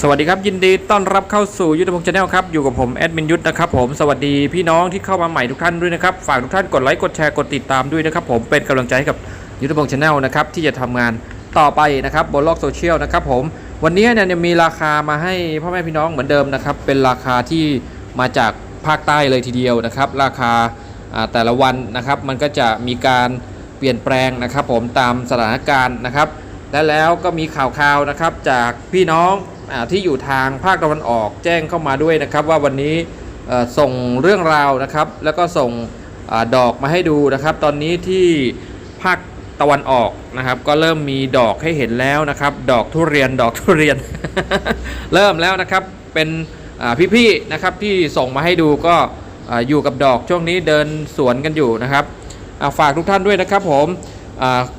สวัสดีครับยินดีต้อนรับเข้าสู่ยุทธพงศ์ชาแนลครับอยู่กับผมแอดมินยุทธนะครับผมสวัสดีพี่น้องที่เข้ามาใหม่ทุกท่านด้วยนะครับฝากทุกท่านกดไลค์กดแชร์กดติดตามด้วยนะครับผมเป็นกำลังใจให้กับยุทธพงศ์ชาแนลนะครับที่จะทำงานต่อไปนะครับบนโลกโซเชียลนะครับผมวันนี้เนี่ยมีราคามาให้พ่อแม่พี่น้องเหมือนเดิมนะครับเป็นราคาที่มาจากภาคใต้เลยทีเดียวนะครับ ราคาแต่ละวันนะครับมันก็จะมีการเปลี่ยนแปลงนะครับ ผมตามสถานการณ์นะครับและแล้วก็มีข่าวๆนะครับจากพี่น้อง ที่อยู่ทางภาคตะวันออกแจ้งเข้ามาด้วยนะครับว่าวันนี้ส่งเรื่องราวนะครับ แล้วก็ส่งอดอกมาให้ดูนะครับ ตอนนี้ที่ภาคตะวันออกนะครับ ก็เริ่มมีดอกให้เห็นแล้วนะครับ ดอกทุเรียนดอกทุเรียน เริ่มแล้วนะครับเป็นพี่ๆนะครับที่ส่งมาให้ดูก็อ่าอยู่กับดอกช่วงนี้เดินสวนกันอยู่นะครับาฝากทุกท่านด้วยนะครับผม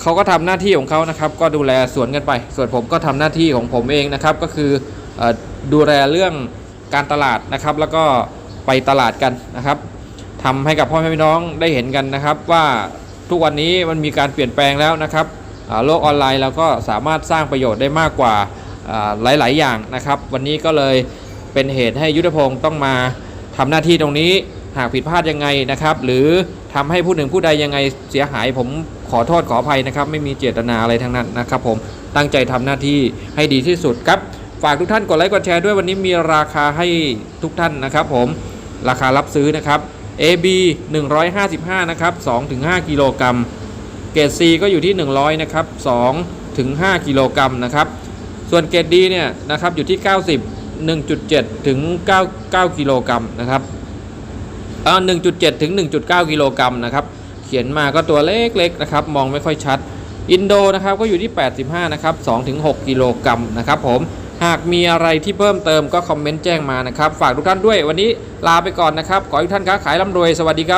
เขาก็ทำหน้าที่ของเขานะครับ ก็ดูแลสวนกันไป ส่วนผมก็ทำหน้าที่ของผมเองนะครับ ก็คืออดูแลเรื่องการตลาดนะครับ แล้วก็ไปตลาดกันนะครับทำให้กับพ่อแม่พี่น้องได้เห็นกันนะครับ ว่าทุกวันนี้มันมีการเปลี่ยนแปลงแล้วนะครับโลกออนไลน์เราก็สามารถสร้างประโยชน์ได้มากกว่าอ่าหลาย ๆ อย่างนะครับ วันนี้ก็เลยเป็นเหตุให้ยุทธพงศ์ต้องมาทำหน้าที่ตรงนี้ หากผิดพลาดยังไงนะครับ หรือทำให้ผู้หนึ่งผู้ใดยังไงเสียหายผมขอโทษขออภัยนะครับ ไม่มีเจตนาอะไรทั้งนั้นนะครับ ผมตั้งใจทำหน้าที่ให้ดีที่สุดครับ ฝากทุกท่านกดไลค์กดแชร์ด้วยวันนี้มีราคาให้ทุกท่านนะครับ ผมราคารับซื้อนะครับ AB 155 นะครับ2ถึง5กิโลกรัม เกรด C ก็อยู่ที่ 100 นะครับ2ถึง5กิโลกรัมนะครับ ส่วนเกรด D เนี่ยนะครับอยู่ที่ 90 1.7 ถึง 9 9 กิโลกรัมนะครับ เออ1.7 ถึง 1.9 กิโลกรัมนะครับ เขียนมาก็ตัวเล็กๆนะครับ มองไม่ค่อยชัด อินโดนะครับก็อยู่ที่ 85 นะครับ2ถึง6กิโลกรัมนะครับผม หากมีอะไรที่เพิ่มเติมก็คอมเมนต์แจ้งมานะครับ ฝากทุกท่านด้วยวันนี้ลาไปก่อนนะครับ ขอให้ทุกท่านค้าขายร่ำรวย สวัสดีครับ